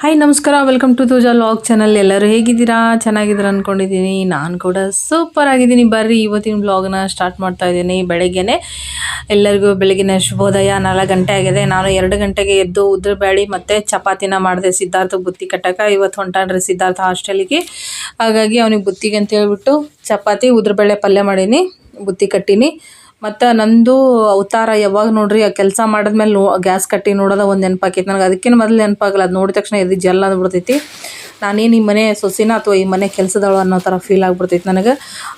Hi ನಮಸ್ಕಾರ. Welcome to ತೂಜಾ log channel ಎಲ್ಲರೂ ಹೇಗಿದ್ದೀರಾ? ಚೆನ್ನಾಗಿದ್ದೀರಾ ಅಂದ್ಕೊಂಡಿದ್ದೀನಿ ನಾನು ಕೂಡ ಸೂಪರ್ ಆಗಿದ್ದೀನಿ. ಬರ್ರಿ, ಇವತ್ತಿನ ಬ್ಲಾಗ್ನ ಸ್ಟಾರ್ಟ್ ಮಾಡ್ತಾ ಇದ್ದೀನಿ ಬೆಳಗ್ಗೆನೆ. ಎಲ್ಲರಿಗೂ ಬೆಳಗಿನ ಶುಭೋದಯ. ನಾಲ್ಕು ಗಂಟೆ ಆಗಿದೆ. ನಾನು ಎರಡು ಗಂಟೆಗೆ ಎದ್ದು ಉದ್ರಬೇಳೆ ಮತ್ತು ಚಪಾತಿನ ಮಾಡಿದೆ. ಸಿದ್ಧಾರ್ಥ ಬುತ್ತಿ ಕಟ್ಟಕ್ಕೆ ಇವತ್ತು ಹೊಂಟಾಡ್ರಿ ಸಿದ್ಧಾರ್ಥ ಹಾಸ್ಟೆಲಿಗೆ ಹಾಗಾಗಿ ಅವನಿಗೆ ಬುತ್ತಿಗೆ ಅಂತ ಹೇಳ್ಬಿಟ್ಟು ಚಪಾತಿ ಉದ್ರಬೇಳೆ ಪಲ್ಯ ಮಾಡೀನಿ. ಬುತ್ತಿ ಕಟ್ಟೀನಿ. ಮತ್ತು ನಂದು ಅವತಾರ ಯಾವಾಗ ನೋಡ್ರಿ, ಆ ಕೆಲಸ ಮಾಡಿದ್ಮೇಲೆ ನೋ, ಗ್ಯಾಸ್ ಕಟ್ಟಿ ನೋಡೋದ ಒಂದು ನೆನಪಾಕೈತಿ. ನನಗೆ ಅದಕ್ಕಿಂತ ಮೊದಲು ನೆನಪಾಗಲ್ಲ, ಅದು ನೋಡಿದ ತಕ್ಷಣ ಇದು ಜಲ್ ಅಂದ್ಬಿಡ್ತೈತಿ ನಾನೇನು ಈ ಮನೆ ಸೊಸಿನ ಅಥವಾ ಈ ಮನೆ ಕೆಲಸದಳು ಅನ್ನೋ ಥರ ಫೀಲ್ ಆಗ್ಬಿಡ್ತೈತಿ ನನಗೆ.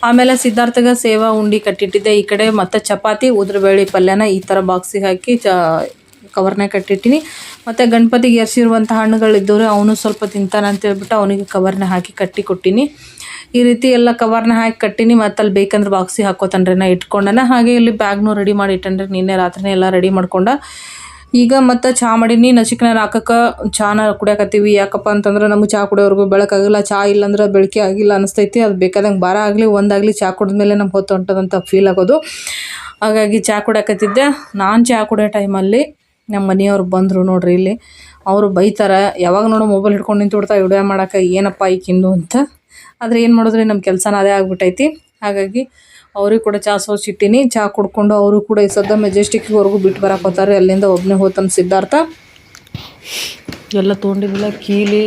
ಆಮೇಲೆ ಸಿದ್ಧಾರ್ಥಗೆ ಸೇವಾ ಉಂಡಿ ಕಟ್ಟಿಟ್ಟಿದ್ದೆ. ಈ ಕಡೆ ಮತ್ತು ಚಪಾತಿ ಉದ್ರಬೇಳೆ ಪಲ್ಯನ ಈ ಥರ ಬಾಕ್ಸಿಗೆ ಹಾಕಿ ಚ ಕವರ್ನಾಗ ಕಟ್ಟಿಟ್ಟಿನಿ. ಮತ್ತು ಗಣಪತಿಗೆ ಎರ್ಸಿರುವಂಥ ಹಣ್ಣುಗಳಿದ್ದವ್ರೆ, ಅವನು ಸ್ವಲ್ಪ ತಿಂತಾನಂತ ಹೇಳ್ಬಿಟ್ಟು ಅವನಿಗೆ ಕವರ್ನ ಹಾಕಿ ಕಟ್ಟಿ ಕೊಟ್ಟಿನಿ. ಈ ರೀತಿ ಎಲ್ಲ ಕವರ್ನ ಹಾಕಿ ಕಟ್ಟಿನಿ ಮತ್ತು ಅಲ್ಲಿ ಬೇಕಂದ್ರೆ ಬಾಕ್ಸಿಗೆ ಹಾಕೋತಾನ್ರಿ ನಾ ಇಟ್ಕೊಂಡನ. ಹಾಗೆ ಇಲ್ಲಿ ಬ್ಯಾಗ್ನು ರೆಡಿ ಮಾಡಿ ಇಟ್ಟನ್ರಿ ನಿನ್ನೆ ರಾತ್ರಿನೇ ಎಲ್ಲ ರೆಡಿ ಮಾಡ್ಕೊಂಡ. ಈಗ ಮತ್ತು ಚಹಾ ಮಾಡೀನಿ. ನಸಿಕ್ನಾರ ಹಾಕಕ್ಕೆ ಚಾನ ಕುಡಿಯಕತ್ತೀವಿ. ಯಾಕಪ್ಪ ಅಂತಂದ್ರೆ ನಮಗೆ ಚಹಾ ಕುಡಿಯೋವರೆಗೂ ಬೆಳಕಾಗಿಲ್ಲ. ಚಹಾ ಇಲ್ಲಾಂದ್ರೆ ಬೆಳಕೆ ಆಗಿಲ್ಲ ಅನಿಸ್ತೈತಿ. ಅದು ಬೇಕಾದಂಗೆ ಬಾರ ಆಗಲಿ, ಒಂದಾಗಲಿ ಚಹಾ ಕುಡಿದ್ಮೇಲೆ ನಮ್ಗೆ ಹೊತ್ತು ಹೊಂಟದಂತ ಫೀಲ್ ಆಗೋದು. ಹಾಗಾಗಿ ಚಹಾ ಕುಡಿಯಕತ್ತಿದ್ದೆ. ನಾನು ಚಹಾ ಕುಡಿಯೋ ಟೈಮಲ್ಲಿ ನಮ್ಮ ಮನೆಯವ್ರು ಬಂದರು ನೋಡ್ರಿ ಇಲ್ಲಿ. ಅವರು ಬೈತಾರೆ ಯಾವಾಗ ನೋಡೋ ಮೊಬೈಲ್ ಹಿಡ್ಕೊಂಡು ನಿಂತು ಬಿಡ್ತಾ ವಿಡಿಯೋ ಮಾಡೋಕೆ ಏನಪ್ಪ ಈಕಿಂದು ಅಂತ. ಆದರೆ ಏನು ಮಾಡಿದ್ರೆ ನಮ್ಮ ಕೆಲಸನ ಅದೇ ಆಗಿಬಿಟ್ಟೈತಿ. ಹಾಗಾಗಿ ಅವ್ರಿಗೆ ಕೂಡ ಚಹಾ ಸೋಸಿಟ್ಟಿನಿ ಚಹಾ ಕುಡ್ಕೊಂಡು ಅವರು ಕೂಡ ಈ ಸದ್ದ ಮೆಜೆಸ್ಟಿಕ್ವರೆಗೂ ಬಿಟ್ಟು ಬರಕ್ಕೆ ಹೋಗ್ತಾರೆ ಅಲ್ಲಿಂದ ಒಬ್ಬನೇ ಹೋತನ ಸಿದ್ಧಾರ್ಥ. ಎಲ್ಲ ತೊಗೊಂಡಿದ್ದಿಲ್ಲ ಕೀಲಿ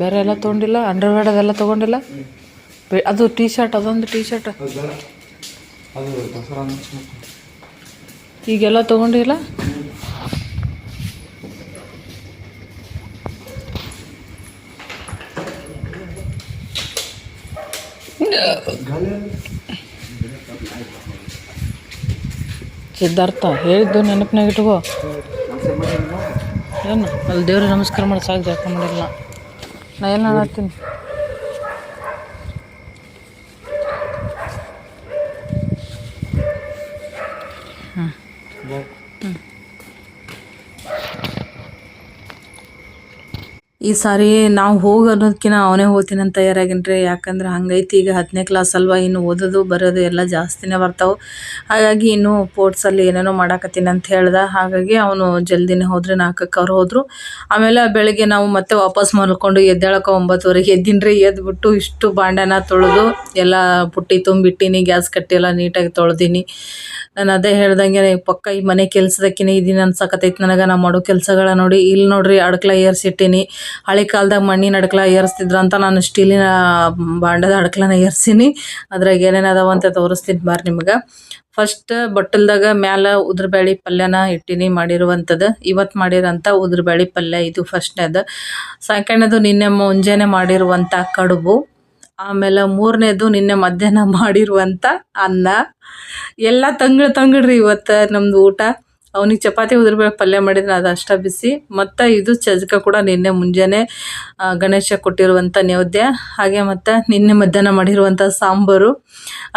ಬೇರೆ ಎಲ್ಲ ತೊಗೊಂಡಿಲ್ಲ ಅಂಡರ್ವೇರ್ ಅದೆಲ್ಲ ತೊಗೊಂಡಿಲ್ಲ. ಅದು ಟೀ ಶರ್ಟ್ ಅದೊಂದು ಟೀ ಶರ್ಟ್ ಈಗೆಲ್ಲ ತೊಗೊಂಡಿಲ್ಲ? ಸಿದ್ಧಾರ್ಥ, ಹೇಳಿದ್ದು ನೆನಪಿನಾಗ ಇಟ್ಕೋ. ಏನು? ಅಲ್ಲಿ ದೇವ್ರಿಗೆ ನಮಸ್ಕಾರ ಮಾಡಿ ಸಾಕು ಜಾಕ ಮಾಡಿಲ್ಲ. ನಾ ಏನು ಮಾಡತ್ತೀನಿ ಈ ಸಾರಿ ನಾವು ಹೋಗಿ ಅನ್ನೋದಕ್ಕಿಂತ ಅವನೇ ಹೋಗ್ತೀನಿ ಅಂತ ತಯಾರಾಗಿನ್ರಿ. ಯಾಕಂದ್ರೆ ಹಂಗೈತಿ, ಈಗ ಹತ್ತನೇ ಕ್ಲಾಸ್ ಅಲ್ವಾ, ಇನ್ನು ಓದೋದು, ಬರೋದು ಎಲ್ಲ ಜಾಸ್ತಿನೇ ಬರ್ತಾವೆ. ಹಾಗಾಗಿ ಇನ್ನು ಸ್ಪೋರ್ಟ್ಸಲ್ಲಿ ಏನೇನೋ ಮಾಡಾಕತ್ತೀನಿ ಅಂತ ಹೇಳ್ದೆ. ಹಾಗಾಗಿ ಅವನು ಜಲ್ದಿನೇ ಹೋದ್ರೆ ನಾಲ್ಕಕ್ಕೆ ಅವ್ರು ಹೋದರು. ಆಮೇಲೆ ಬೆಳಗ್ಗೆ ನಾವು ಮತ್ತೆ ವಾಪಸ್ ಮಲ್ಕೊಂಡು ಎದ್ದೇಳಕ್ಕೆ ಒಂಬತ್ತುವರೆಗೆ ಎದ್ದಿನ್ರಿ. ಎದ್ಬಿಟ್ಟು ಇಷ್ಟು ಬಾಂಡನ ತೊಳೆದು ಎಲ್ಲ ಪುಟ್ಟಿ ತುಂಬಿಟ್ಟಿನಿ, ಗ್ಯಾಸ್ ಕಟ್ಟಿ ಎಲ್ಲ ನೀಟಾಗಿ ತೊಳ್ದೀನಿ. ನಾನು ಅದೇ ಹೇಳ್ದಂಗೆ ಪಕ್ಕ ಈ ಮನೆ ಕೆಲ್ಸದಕ್ಕಿನ ಇದೀನಿ ಅನ್ಸಕತ್ತೈತಿ ನನಗೆ ನಾ ಮಾಡೋ ಕೆಲಸಗಳ ನೋಡಿ ಇಲ್ಲಿ ನೋಡ್ರಿ ಅಡ್ಕಲ ಏರ್ಸಿಟ್ಟೀನಿ ಹಳೆ ಕಾಲದಾಗ ಮಣ್ಣಿನ ಅಡ್ಕಲ ಏರ್ಸ್ತಿದ್ರು ಅಂತ ನಾನು ಸ್ಟೀಲಿನ ಬಾಂಡದ ಅಡ್ಕಲನ ಏರ್ಸೀನಿ, ಅದ್ರಾಗ ಏನೇನು ಅದಾವ ಅಂತ ತೋರಿಸ್ತೀನಿ ಬಾರ್ ನಿಮ್ಗೆ. ಫಸ್ಟ್ ಬಟ್ಟಲ್ದಾಗ ಮ್ಯಾಲ ಉದ್ರಬೇಳೆ ಪಲ್ಯನ ಇಟ್ಟಿನಿ ಮಾಡಿರುವಂಥದ್ದು ಇವತ್ತು ಮಾಡಿರೋಂಥ ಉದ್ರಬೇಳೆ ಪಲ್ಯ ಇದು ಫಸ್ಟ್ನೇದು ಸೆಕೆಂಡದು ನಿನ್ನೆ ಮುಂಜಾನೆ ಮಾಡಿರುವಂಥ ಕಡುಬು. ಆಮೇಲೆ ಮೂರನೇದು ನಿನ್ನೆ ಮಧ್ಯಾಹ್ನ ಮಾಡಿರುವಂಥ ಅನ್ನ. ಎಲ್ಲ ತಂಗಳು ರೀ ಇವತ್ತು ನಮ್ದು ಊಟ. ಅವನಿಗೆ ಚಪಾತಿ ಉದ್ರಬೇಳೆ ಪಲ್ಯ ಮಾಡಿದ್ರೆ ಅದು ಅಷ್ಟ ಬಿಸಿ. ಮತ್ತು ಇದು ಚಜ್ಕ ಕೂಡ ನಿನ್ನೆ ಮುಂಜಾನೆ ಗಣೇಶ ಕೊಟ್ಟಿರುವಂಥ ನೈವೇದ್ಯ. ಹಾಗೆ ಮತ್ತು ನಿನ್ನೆ ಮಧ್ಯಾಹ್ನ ಮಾಡಿರುವಂಥ ಸಾಂಬಾರು.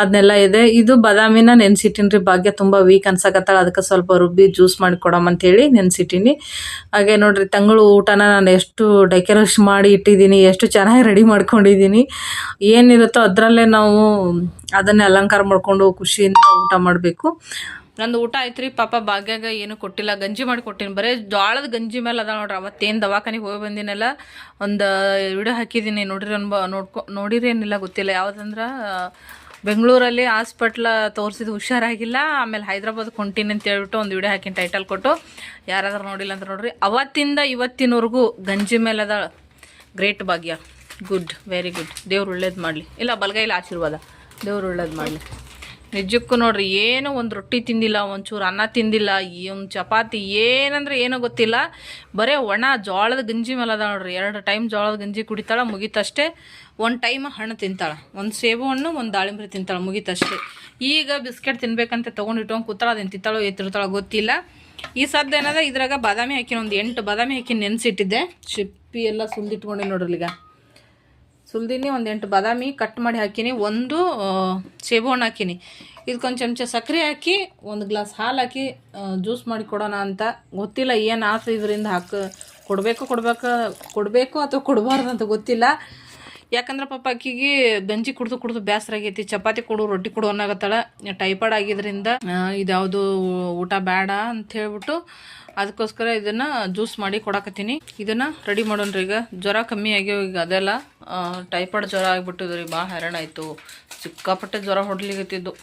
ಅದನ್ನೆಲ್ಲ ಇದೆ. ಇದು ಬಾದಾಮಿನ ನೆನ್ಸಿಟ್ಟಿನ್ರಿ. ಭಾಗ್ಯ ತುಂಬ ವೀಕ್ ಅನ್ಸಕತ್ತಾಳೆ. ಅದಕ್ಕೆ ಸ್ವಲ್ಪ ರುಬ್ಬಿ ಜ್ಯೂಸ್ ಮಾಡಿ ಕೊಡಮಂತೇಳಿ ನೆನೆಸಿಟ್ಟೀನಿ. ಹಾಗೆ ನೋಡಿರಿ, ತಂಗಳು ಊಟನ ನಾನು ಎಷ್ಟು ಡೆಕೋರೇಷನ್ ಮಾಡಿ ಇಟ್ಟಿದ್ದೀನಿ, ಎಷ್ಟು ಚೆನ್ನಾಗಿ ರೆಡಿ ಮಾಡ್ಕೊಂಡಿದ್ದೀನಿ. ಏನಿರುತ್ತೋ ಅದರಲ್ಲೇ ನಾವು ಅದನ್ನೇ ಅಲಂಕಾರ ಮಾಡಿಕೊಂಡು ಖುಷಿಯಿಂದ ಊಟ ಮಾಡಬೇಕು. ನಂದು ಊಟ ಆಯ್ತು ರೀ ಪಾಪ ಭಾಗ್ಯಾಗ ಏನು ಕೊಟ್ಟಿಲ್ಲ, ಗಂಜಿ ಮಾಡಿ ಕೊಟ್ಟಿನಿ. ಬರೀ ಜೋಳದ ಗಂಜಿ ಮೇಲೆ ಅದ ನೋಡ್ರಿ, ಅವತ್ತೇನು ದವಾಖಾನಿಗೆ ಹೋಗಿ ಬಂದಿನಲ್ಲ, ಒಂದು ವಿಡಿಯೋ ಹಾಕಿದ್ದೀನಿ ನೋಡ್ರಿ ಅನ್ಬ ನೋಡ್ಕೊ ನೋಡಿರೇನಿಲ್ಲ ಗೊತ್ತಿಲ್ಲ. ಯಾವುದಂದ್ರೆ, ಬೆಂಗಳೂರಲ್ಲಿ ಹಾಸ್ಪಿಟ್ಲ ತೋರಿಸಿದ್ದು ಹುಷಾರಾಗಿಲ್ಲ, ಆಮೇಲೆ ಹೈದ್ರಾಬಾದ್ ಹೊಂಟೀನಿ ಅಂತ ಹೇಳ್ಬಿಟ್ಟು ಒಂದು ವಿಡಿಯೋ ಹಾಕಿನ, ಟೈಟಲ್ ಕೊಟ್ಟು. ಯಾರಾದ್ರೂ ನೋಡಿಲ್ಲ ಅಂತ ನೋಡ್ರಿ. ಅವತ್ತಿಂದ ಇವತ್ತಿನವರೆಗೂ ಗಂಜಿ ಮೇಲೆ ಅದ ಗ್ರೇಟ್ ಭಾಗ್ಯ. Good, very good. ದೇವ್ರು ಒಳ್ಳೇದು ಮಾಡಲಿ. ಇಲ್ಲ, ಬಲಗೈಲಿ ಆಶೀರ್ವಾದ. ದೇವ್ರು ಒಳ್ಳೇದು ಮಾಡಲಿ. ನಿಜಕ್ಕೂ ನೋಡ್ರಿ, ಏನೋ ಒಂದು ರೊಟ್ಟಿ ತಿಂದಿಲ್ಲ, ಒಂಚೂರು ಅನ್ನ ತಿಂದಿಲ್ಲ ಒಂದು ಚಪಾತಿ ಏನಂದ್ರೆ ಏನೋ ಗೊತ್ತಿಲ್ಲ. ಬರೀ ಒಣ ಜೋಳದ ಗಂಜಿ ಮೇಲೆ ಅದ ನೋಡ್ರಿ, ಎರಡು ಟೈಮ್ ಜೋಳದ ಗಂಜಿ ಕುಡಿತಾಳೆ, ಮುಗೀತಷ್ಟೇ. ಒಂದು ಟೈಮ್ ಹಣ್ಣು ತಿಂತಾಳೆ, ಒಂದು ಸೇಬು ಹಣ್ಣು, ಒಂದು ದಾಳಿಂಬರಿ ತಿಂತಾಳೆ, ಮುಗೀತಷ್ಟೇ. ಈಗ ಬಿಸ್ಕೆಟ್ ತಿನ್ಬೇಕಂತ ತೊಗೊಂಡು ಇಟ್ಕೊಂಡು ಕೂತಾಳೆ ಅದನ್ನು ತಿಂತಾಳೋ ಎತ್ತಿರ್ತಾಳೋ ಗೊತ್ತಿಲ್ಲ. ಈ ಸದ್ದು ಏನದ ಇದ್ರಾಗ ಬಾದಾಮಿ ಹಾಕಿನ, ಒಂದು ಎಂಟು ಬಾದಾಮಿ ಹಾಕಿ ನೆನೆಸಿಟ್ಟಿದ್ದೆ. ಶಿಪ್ಪಿ ಎಲ್ಲ ಸುಂದಿಟ್ಕೊಂಡೆ ನೋಡ್ರಿ ಈಗ ಸುಲ್ದಿನಿ ಒಂದು ಎಂಟು ಬಾದಾಮಿ ಕಟ್ ಮಾಡಿ ಹಾಕಿನಿ, ಒಂದು ಸೇಬು ಹಣ್ಣು ಹಾಕಿನಿ. ಇದಕ್ಕೊಂದು ಚಮಚ ಸಕ್ಕರೆ ಹಾಕಿ, ಒಂದು ಗ್ಲಾಸ್ ಹಾಲು ಹಾಕಿ ಜ್ಯೂಸ್ ಮಾಡಿ ಕೊಡೋಣ ಅಂತ. ಗೊತ್ತಿಲ್ಲ ಏನು ಆತು ಇದರಿಂದ ಹಾಕ, ಕೊಡಬೇಕು ಕೊಡಬೇಕು ಕೊಡಬೇಕು ಅಥವಾ ಕೊಡಬಾರ್ದು ಅಂತ ಗೊತ್ತಿಲ್ಲ. ಯಾಕಂದ್ರೆ ಪಾಪ ಆಕಿಗೆ ಗಂಜಿ ಕುಡ್ದು ಕುಡ್ದು ಬೇಸರ ಚಪಾತಿ ಕೊಡು, ರೊಟ್ಟಿ ಕೊಡು ಅನ್ನಕತ್ತಾಳ. ಟೈಫಾಯ್ಡ್ ಆಗಿದ್ರಿಂದ ಇದ್ಯಾವುದು ಊಟ ಬೇಡ ಅಂತ ಹೇಳ್ಬಿಟ್ಟು ಅದಕ್ಕೋಸ್ಕರ ಇದನ್ನ ಜ್ಯೂಸ್ ಮಾಡಿ ಕೊಡಕತ್ತೀನಿ. ಇದನ್ನ ರೆಡಿ ಮಾಡೋಣ್ರಿ ಈಗ. ಜ್ವರ ಕಮ್ಮಿ ಆಗ್ಯಾವ ಈಗ ಅದೆಲ್ಲ. ಟೈಫಾಯ್ಡ್ ಜ್ವರ ಆಗ್ಬಿಟ್ಟಿದ್ರಿ ಭಾಳ ಹೈರಾಣ ಆಯಿತು. ಸಿಕ್ಕಾಪಟ್ಟೆ ಜ್ವರ ಹೊಡ್ಲಿಗತ್ತಿದ್ದು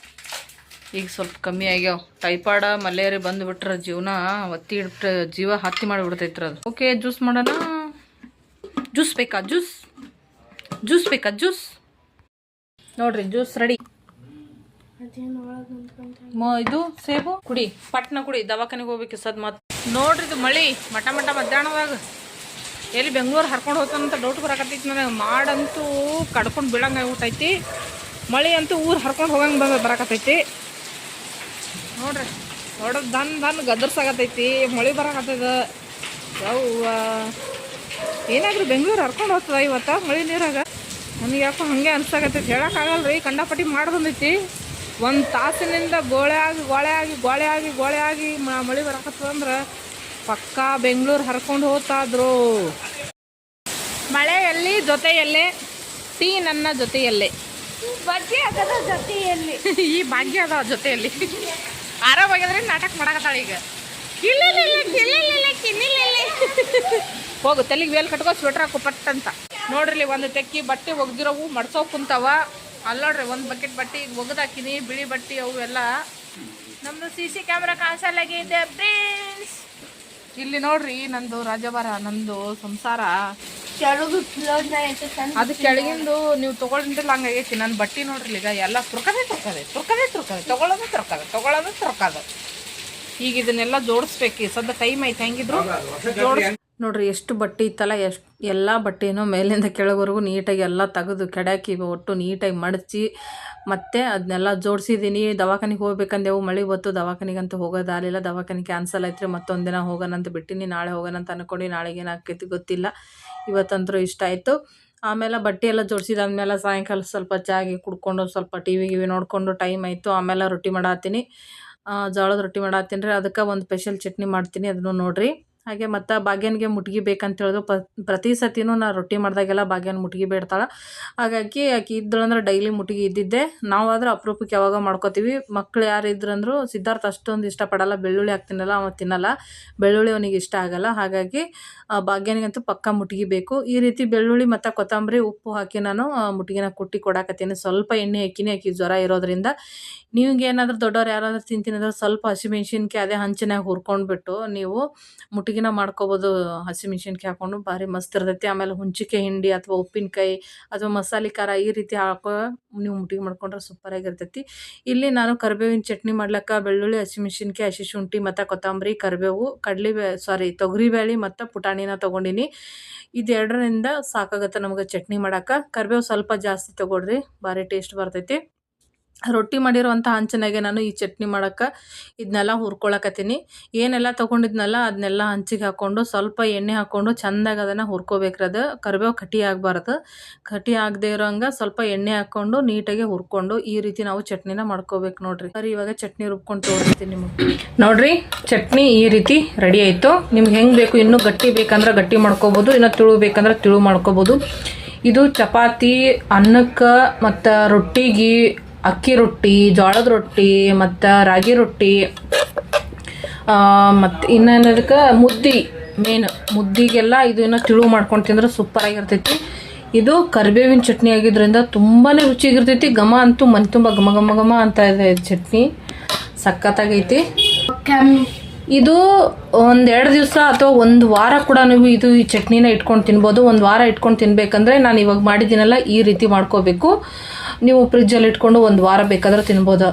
ಈಗ ಸ್ವಲ್ಪ ಕಮ್ಮಿ ಆಗ್ಯಾವ. ಟೈಫಾಯ್ಡ ಮಲೇರಿಯಾ ಬಂದುಬಿಟ್ರೆ ಜೀವನ ಒತ್ತಿ ಇಟ್ಬಿಟ್ರೆ ಜೀವ ಹತ್ತಿ ಮಾಡಿಬಿಡ್ತೈತ್ರ ಅದು. ಓಕೆ ಜ್ಯೂಸ್ ಮಾಡೋಣ. ಜ್ಯೂಸ್ ಬೇಕಾ? ಜ್ಯೂಸ್ ಜ್ಯೂಸ್ ಬೇಕಾ? ಜ್ಯೂಸ್ ನೋಡ್ರಿ ಜ್ಯೂಸ್ ರೆಡಿ ಇದು ಸೇಬು? ಕುಡಿ, ಪಟ್ನ ಕುಡಿ, ದವಾಖಾನೆಗೆ ಹೋಗ್ಬೇಕು ಸದ್ ಮತ್. ನೋಡ್ರಿ ಇದು ಮಳಿ ಮಟ ಮಟ ಮಧ್ಯಾಹ್ನದಾಗ. ಎಲ್ಲಿ ಬೆಂಗಳೂರು ಹರ್ಕೊಂಡು ಹೋಗ್ತಾನಂತ ಡೌಟ್ ಬರಕತ್ತೈತಿ ನನಗೆ. ಮಾಡಂತೂ ಕಡ್ಕೊಂಡು ಬೀಳಂಗೆ ಆಗ್ಬಿಟ್ಟೈತಿ. ಮಳಿ ಅಂತೂ ಊರು ಹರ್ಕೊಂಡು ಹೋಗಂಗೆ ಬಂದ ಬರಕತ್ತೈತಿ. ನೋಡ್ರಿ ನೋಡೋದು ದನ್ ದನ್ ಗದರ್ಸಾಗತೈತಿ ಮಳಿ ಬರಕತ್ತದ. ಯವ್ವ. ಏನಾದ್ರೂ ಬೆಂಗಳೂರು ಹರ್ಕೊಂಡು ಹೋಗ್ತದ ಇವತ್ತು? ಮಳೆ ನೀರಾಗ? ನನಗೆ ಯಾಕೋ ಹಾಗೆ ಅನ್ಸಾಕತ್ತೈತಿ. ಹೇಳೋಕ್ಕಾಗಲ್ಲ ರೀ ಕಂಡಪಟ್ಟಿ ಮಾಡಿ ಬಂದೈತಿ. ಒಂದು ತಾಸಿನಿಂದ ಗೋಳೆ ಆಗಿ ಗೋಳೆ ಆಗಿ ಗೋಳೆ ಆಗಿ ಗೋಳೆ ಆಗಿ ಮಳೆ ಬರಕತ್ತದಂದ್ರೆ ಪಕ್ಕಾ ಬೆಂಗಳೂರು ಹರ್ಕೊಂಡು ಹೋಗ್ತಾದ್ರು. ಮಳೆಯಲ್ಲಿ ಜೊತೆಯಲ್ಲೇ ಟೀ ನನ್ನ ಜೊತೆಯಲ್ಲೇ. ಬಗ್ಗೆ ಅದ ಜೊತೆಯಲ್ಲಿ. ಈ ಭಾಗ್ಯ ಅದ ಜೊತೆಯಲ್ಲಿ. ಆರಾಮಾಗಿದ್ರೆ ನಾಟಕ ಮಾಡಕತ್ತಾಳೆ ಈಗ. ಇಲ್ಲ. ಹೋಗು ತಲೆಗೆ ವೇಲ್ ಕಟ್ಕೋ ಸ್ವೆಟ್ರ್ ಹಾಕು ಪಟ್ ಅಂತ. ನೋಡ್ರಿ ಒಂದು ತೆಕ್ಕಿ ಬಟ್ಟೆ ಒಗ್ದಿರೋವು ಮಡ್ಸೋ ಕುಂತಾವ. ಅಲ್ಲೋಡ್ರಿ ಒಂದು ಬಕೆಟ್ ಬಟ್ಟೆ ಈಗ ಒಗ್ದಾಕಿನಿ ಬಿಳಿ ಬಟ್ಟೆ ಅವು ಎಲ್ಲ. ನಮ್ಮದು ಸಿ ಸಿ ಕ್ಯಾಮ್ರಾ ಕಾಣಿಸಲಾಗಿದೆ ಫ್ರೆಂಡ್ಸ್ ಇಲ್ಲಿ ನೋಡ್ರಿ ನಂದು ರಾಜಭಾರ ನಂದು ಸಂಸಾರ. ಅದು ಕೆಳಗಿಂದು ನೀವು ತಗೊಳ್ಳಿಲ್ಲ ಹಂಗಾಗೈತಿ. ನನ್ನ ಬಟ್ಟೆ ನೋಡ್ರಿ ಈಗ ಎಲ್ಲ ತುರ್ಕದೇ ತುರ್ಕದೆ ತುರ್ಕದೇ ತುರ್ಕದೆ ತಗೊಳ್ಳೋದು ತುರ್ಕದೆ ತಗೊಳ್ಳೋದು ತುರ್ಕದು. ಈಗ ಇದನ್ನೆಲ್ಲ ಜೋಡಿಸ್ಬೇಕು. ಸದ್ಯ ಟೈಮ್ ಐತೆ ಹೆಂಗಿದ್ರು? ಜೋಡಿಸ್ ನೋಡ್ರಿ, ಎಷ್ಟು ಬಟ್ಟೆ ಇತ್ತಲ್ಲ, ಎಷ್ಟು, ಎಲ್ಲ ಬಟ್ಟೆನೂ ಮೇಲಿಂದ ಕೆಳವರೆಗೂ ನೀಟಾಗಿ ಎಲ್ಲ ತೆಗೆದು ಕೆಡಾಕಿ ಒಟ್ಟು ನೀಟಾಗಿ ಮಡಚಿ, ಮತ್ತೆ ಅದನ್ನೆಲ್ಲ ಜೋಡಿಸಿದ್ದೀನಿ. ದವಾಖಾನಿಗೆ ಹೋಗ್ಬೇಕಂದೇವು, ಮಳೆ ಬತ್ತು ದವಾಖಾನಿಗಂತೂ ಹೋಗೋದಾಗಲಿಲ್ಲ ದವಾಖಾನೆ ಕ್ಯಾನ್ಸಲ್ ಐತ್ರಿ ಮತ್ತೊಂದು ದಿನ ಹೋಗೋಣ ಅಂತ ಬಿಟ್ಟಿನಿ. ನಾಳೆ ಹೋಗೋಣ ಅಂತ ಅನ್ಕೊಂಡು, ನಾಳೆಗೆ ಏನಾಗ್ತೈತಿ ಗೊತ್ತಿಲ್ಲ. ಇವತ್ತಂತೂ ಇಷ್ಟ ಆಯಿತು. ಆಮೇಲೆ ಬಟ್ಟೆ ಎಲ್ಲ ಜೋಡಿಸಿದಾದ್ಮೇಲೆ ಸಾಯಂಕಾಲ ಸ್ವಲ್ಪ ಚಾಗಿ ಕುಡ್ಕೊಂಡು, ಸ್ವಲ್ಪ ಟಿ ವಿ ಗಿವಿ ನೋಡಿಕೊಂಡು ಟೈಮ್ ಆಯಿತು. ಆಮೇಲೆ ರೊಟ್ಟಿ ಮಾಡಾತೀನಿ ಜೋಳದ ರೊಟ್ಟಿ ಮಾಡಾತೀನಿ ರೀ. ಅದಕ್ಕೆ ಒಂದು ಸ್ಪೆಷಲ್ ಚಟ್ನಿ ಮಾಡ್ತೀನಿ, ಅದನ್ನು ನೋಡಿರಿ. ಹಾಗೆ ಮತ್ತು ಭಾಗ್ಯನಿಗೆ ಮುಟ್ಗಿ ಬೇಕಂತ ಹೇಳಿದ್ರು ಪ, ಪ್ರತಿ ಸತಿನೂ ನಾ ರೊಟ್ಟಿ ಮಾಡಿದಾಗೆಲ್ಲ ಭಾಗ್ಯನ ಮುಟ್ಗಿ ಬೇಡ್ತಾಳೆ. ಹಾಗಾಗಿ ಆಕೆ ಇದ್ದಳಂದ್ರೆ ಡೈಲಿ ಮುಟ್ಗಿ ಇದ್ದಿದ್ದೆ. ನಾವಾದ್ರೆ ಅಪರೂಪಕ್ಕೆ ಯಾವಾಗ ಮಾಡ್ಕೋತೀವಿ. ಮಕ್ಳು ಯಾರು ಇದ್ರಂದ್ರು ಸಿದ್ಧಾರ್ಥ ಅಷ್ಟೊಂದು ಇಷ್ಟಪಡಲ್ಲ ಬೆಳ್ಳುಳ್ಳಿ ಹಾಕ್ತೀನಲ್ಲ, ಅವ ತಿನ್ನಲ್ಲ. ಬೆಳ್ಳುಳ್ಳಿ ಅವನಿಗೆ ಇಷ್ಟ ಆಗಲ್ಲ. ಹಾಗಾಗಿ ಭಾಗ್ಯನಿಗಂತೂ ಪಕ್ಕ ಮುಟ್ಗಿ ಬೇಕು. ಈ ರೀತಿ ಬೆಳ್ಳುಳ್ಳಿ ಮತ್ತು ಕೊತ್ತಂಬರಿ, ಉಪ್ಪು ಹಾಕಿ ನಾನು ಮುಟ್ಗಿನ ಕುಟ್ಟಿ ಕೊಡಾಕತ್ತೀನಿ. ಸ್ವಲ್ಪ ಎಣ್ಣೆ ಹಾಕಿನಿ, ಆಕಿ ಜ್ವರ ಇರೋದ್ರಿಂದ. ನಿಮ್ಗೆ ಏನಾದರೂ ದೊಡ್ಡವ್ರು ಯಾರಾದರೂ ತಿಂತೀನಿ ಅಂದ್ರೆ ಸ್ವಲ್ಪ ಹಸಿಮೆಣ್ಸಿನ್ಕಾಯಿ ಅದೇ ಹಂಚಿನಾಗ ಹುರ್ಕೊಂಡ್ಬಿಟ್ಟು ನೀವು ಮುಟ್ಗಿನ ಮಾಡ್ಕೊಬೋದು. ಹಸಿಮೆಣ್ಸಿನ್ಕಾಯಿ ಹಾಕೊಂಡು ಭಾರಿ ಮಸ್ತ್ ಇರ್ತೈತಿ. ಆಮೇಲೆ ಹುಂಚಿಕೆ ಹಿಂಡಿ ಅಥವಾ ಉಪ್ಪಿನಕಾಯಿ ಅಥವಾ ಮಸಾಲೆ ಖಾರ ಈ ರೀತಿ ಹಾಕೋ ನೀವು ಮುಟ್ಟಿಗೆ ಮಾಡ್ಕೊಂಡ್ರೆ ಸೂಪರಾಗಿರ್ತೈತಿ ಇಲ್ಲಿ ನಾನು ಕರಿಬೇವಿನ ಚಟ್ನಿ ಮಾಡ್ಲಿಕ್ಕೆ ಬೆಳ್ಳುಳ್ಳಿ ಹಸಿಮೆಣ್ಸಿನ್ಕಾಯಿ ಹಸಿ ಶುಂಠಿ ಮತ್ತು ಕೊತ್ತಂಬರಿ, ಕರಿಬೇವು, ಕಡ್ಲಿ ಬೇ ಸಾರಿ ತೊಗರಿಬೇಳೆ ಮತ್ತು ಪುಟಾಣಿನ ತೊಗೊಂಡಿನಿ. ಇದೆರಡರಿಂದ ಸಾಕಾಗತ್ತೆ ನಮಗೆ ಚಟ್ನಿ ಮಾಡೋಕೆ ಕರಿಬೇವು ಸ್ವಲ್ಪ ಜಾಸ್ತಿ ತೊಗೊಳ್ರಿ, ಭಾರಿ ಟೇಸ್ಟ್ ಬರ್ತೈತಿ. ರೊಟ್ಟಿ ಮಾಡಿರುವಂಥ ಹಂಚಿನಾಗೆ ನಾನು ಈ ಚಟ್ನಿ ಮಾಡೋಕ್ಕೆ ಇದನ್ನೆಲ್ಲ ಹುರ್ಕೊಳಕತ್ತೀನಿ. ಏನೆಲ್ಲ ತೊಗೊಂಡಿದ್ನಲ್ಲ ಅದನ್ನೆಲ್ಲ ಹಂಚಿಗೆ ಹಾಕ್ಕೊಂಡು ಸ್ವಲ್ಪ ಎಣ್ಣೆ ಹಾಕ್ಕೊಂಡು ಚೆಂದಾಗಿ ಅದನ್ನು ಹುರ್ಕೋಬೇಕ್ರಿ. ಅದು ಕರಿಬೇವು ಕಟಿ ಆಗಬಾರ್ದು. ಕಟಿ ಆಗದೆ ಇರೋಂಗೆ ಸ್ವಲ್ಪ ಎಣ್ಣೆ ಹಾಕ್ಕೊಂಡು ನೀಟಾಗಿ ಹುರ್ಕೊಂಡು ಈ ರೀತಿ ನಾವು ಚಟ್ನಿನ ಮಾಡ್ಕೋಬೇಕು ನೋಡ್ರಿ. ಸರಿ, ಇವಾಗ ಚಟ್ನಿ ರುಬ್ಕೊಂಡು ತೋರಿಸ್ತೀನಿ ನಿಮಗೆ. ನೋಡ್ರಿ, ಚಟ್ನಿ ಈ ರೀತಿ ರೆಡಿ ಆಯಿತು. ನಿಮ್ಗೆ ಹೆಂಗೆ ಬೇಕು, ಇನ್ನೂ ಗಟ್ಟಿ ಬೇಕಂದ್ರೆ ಗಟ್ಟಿ ಮಾಡ್ಕೋಬೋದು, ಇನ್ನು ತಿಳು ಬೇಕಂದ್ರೆ ತಿಳು ಮಾಡ್ಕೋಬೋದು. ಇದು ಚಪಾತಿ, ಅನ್ನಕ್ಕೆ ಮತ್ತು ರೊಟ್ಟಿಗೆ ಅಕ್ಕಿ ರೊಟ್ಟಿ ಜೋಳದ ರೊಟ್ಟಿ ಮತ್ತು ರಾಗಿ ರೊಟ್ಟಿ ಮತ್ತು ಇನ್ನೇನದಕ್ಕೆ ಮುದ್ದೆ ಮೇನ್ ಮುದ್ದಿಗೆಲ್ಲ ಇದು ಇನ್ನೂ ತಿಳು ಮಾಡ್ಕೊಂಡು ತಿಂದ್ರೆ ಸೂಪರಾಗಿರ್ತೈತಿ ಇದು ಕರಿಬೇವಿನ ಚಟ್ನಿ ಆಗಿದ್ರಿಂದ ತುಂಬಾ ರುಚಿಯಾಗಿರ್ತೈತಿ. ಘಮ ಅಂತೂ ಮನೆ ತುಂಬ ಘಮ ಘಮ ಘಮ ಅಂತ ಇದೆ ಇದು ಚಟ್ನಿ. ಸಖತ್ತಾಗೈತಿ. ಇದು ಒಂದೆರಡು ದಿವಸ ಅಥವಾ ಒಂದು ವಾರ ಕೂಡ ನೀವು ಇದು ಈ ಚಟ್ನಿನ ಇಟ್ಕೊಂಡು ತಿನ್ಬೋದು. ಒಂದು ವಾರ ಇಟ್ಕೊಂಡು ತಿನ್ಬೇಕಂದ್ರೆ ನಾನು ಇವಾಗ ಮಾಡಿದ್ದೀನಲ್ಲ ಈ ರೀತಿ ಮಾಡ್ಕೋಬೇಕು. ನೀವು ಫ್ರಿಜ್ಜಲ್ಲಿ ಇಟ್ಕೊಂಡು ಒಂದು ವಾರ ಬೇಕಾದರೂ ತಿನ್ಬೋದು.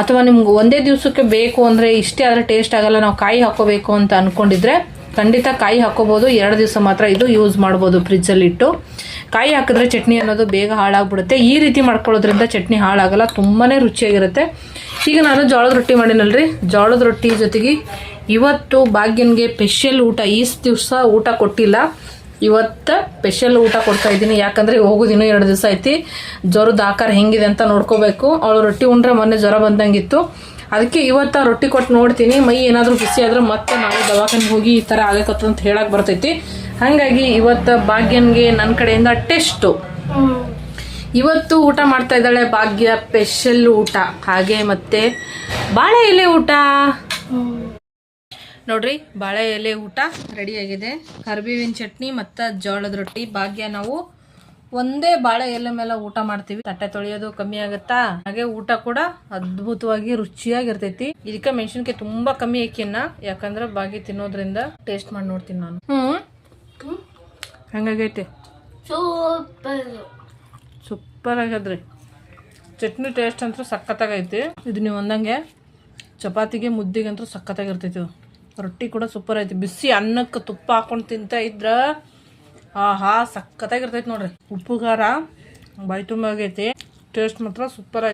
ಅಥವಾ ನಿಮ್ಗೆ ಒಂದೇ ದಿವಸಕ್ಕೆ ಬೇಕು ಅಂದರೆ ಇಷ್ಟೇ ಆದರೆ ಟೇಸ್ಟ್ ಆಗಲ್ಲ, ನಾವು ಕಾಯಿ ಹಾಕೋಬೇಕು ಅಂತ ಅಂದ್ಕೊಂಡಿದ್ರೆ ಖಂಡಿತ ಕಾಯಿ ಹಾಕೋಬೋದು. ಎರಡು ದಿವಸ ಮಾತ್ರ ಇದು ಯೂಸ್ ಮಾಡ್ಬೋದು ಫ್ರಿಜ್ಜಲ್ಲಿ ಇಟ್ಟು. ಕಾಯಿ ಹಾಕಿದ್ರೆ ಚಟ್ನಿ ಅನ್ನೋದು ಬೇಗ ಹಾಳಾಗ್ಬಿಡುತ್ತೆ. ಈ ರೀತಿ ಮಾಡ್ಕೊಳ್ಳೋದ್ರಿಂದ ಚಟ್ನಿ ಹಾಳಾಗಲ್ಲ ತುಂಬಾ ರುಚಿಯಾಗಿರುತ್ತೆ. ಈಗ ನಾನು ಜೋಳದ ರೊಟ್ಟಿ ಮಾಡಿನಲ್ರಿ. ಜೋಳದ ರೊಟ್ಟಿ ಜೊತೆಗೆ ಇವತ್ತು ಭಾಗ್ಯನಿಗೆ ಸ್ಪೆಷಲ್ ಊಟ, ಈ ದಿವಸ ಊಟ ಕೊಟ್ಟಿಲ್ಲ. ಇವತ್ತು ಸ್ಪೆಷಲ್ ಊಟ ಕೊಡ್ತಾ ಇದ್ದೀನಿ. ಯಾಕಂದ್ರೆ ಹೋಗುದಿನ ಎರಡು ದಿವಸ ಐತಿ. ಜ್ವರದ ಆಕಾರ ಹೆಂಗಿದೆ ಅಂತ ನೋಡ್ಕೋಬೇಕು. ಅವಳು ರೊಟ್ಟಿ ಉಂಡ್ರೆ ಮೊನ್ನೆ ಜ್ವರ ಬಂದಂಗಿತ್ತು. ಅದಕ್ಕೆ ಇವತ್ತು ರೊಟ್ಟಿ ಕೊಟ್ಟು ನೋಡ್ತೀನಿ. ಮೈ ಏನಾದರೂ ಬಿಸಿ ಆದ್ರೆ ಮತ್ತೆ ನಾವು ದವಾಖಾನೆಗೆ ಹೋಗಿ ಈ ಥರ ಆಗಕತ್ತ ಅಂತ ಹೇಳಕ್ ಬರ್ತೈತಿ. ಹಾಗಾಗಿ ಇವತ್ತು ಭಾಗ್ಯನ್ಗೆ ನನ್ನ ಕಡೆಯಿಂದ ಟೆಸ್ಟು. ಇವತ್ತು ಊಟ ಮಾಡ್ತಾ ಇದ್ದಾಳೆ ಭಾಗ್ಯ ಸ್ಪೆಷಲ್ ಊಟ. ಹಾಗೆ ಮತ್ತೆ ಬಾಳೆ ಎಲೆ ಊಟ. ನೋಡ್ರಿ, ಬಾಳೆ ಎಲೆ ಊಟ ರೆಡಿ ಆಗಿದೆ. ಕರಿಬೇವಿನ ಚಟ್ನಿ ಮತ್ತು ಜೋಳದ ರೊಟ್ಟಿ. ಭಾಗ್ಯ ನಾವು ಒಂದೇ ಬಾಳೆ ಎಲೆ ಮೇಲೆ ಊಟ ಮಾಡ್ತೀವಿ. ತಟ್ಟೆ ತೊಳೆಯೋದು ಕಮ್ಮಿ ಆಗುತ್ತಾ? ಹಾಗೆ ಊಟ ಕೂಡ ಅದ್ಭುತವಾಗಿ ರುಚಿಯಾಗಿರ್ತೈತಿ. ಇದಕ್ಕೆ ಮೆಣಸಿನ್ಕಾಯಿ ತುಂಬಾ ಕಮ್ಮಿ ಹಾಕಿನ ಯಾಕಂದ್ರೆ ಬಾಗಿ ತಿನ್ನೋದ್ರಿಂದ ಟೇಸ್ಟ್ ಮಾಡಿ ನೋಡ್ತೀನಿ ನಾನು. ಹ್ಮ್. ಹಂಗಾಗೈತೆ? ಸೂಪರ್ ಸೂಪರ್ ಆಗ್ಯದ್ರಿ. ಚಟ್ನಿ ಟೇಸ್ಟ್ ಅಂತೂ ಸಖತ್ತಾಗೈತಿ. ಇದು ನೀವು ಅಂದಂಗೆ ಚಪಾತಿಗೆ ಮುದ್ದಿಗೆ ಅಂತೂ ಸಖತ್ತಾಗಿರ್ತೈತಿ ರೊಟ್ಟಿ ಕೂಡ ಸೂಪರ್ ಐತಿ. ಬಿಸಿ ಅನ್ನಕ್ಕೆ ತುಪ್ಪ ಹಾಕೊಂಡು ತಿಂತ ಇದ್ರ, ಆಹಾ, ಸಖತ್ತಾಗಿರ್ತೈತಿ ನೋಡ್ರಿ. ಉಪ್ಪು ಖಾರ ಬಾಯಿ ತುಂಬ ಆಗೈತಿ. ಟೇಸ್ಟ್ ಮಾತ್ರ ಸೂಪರ್ ಐತಿ.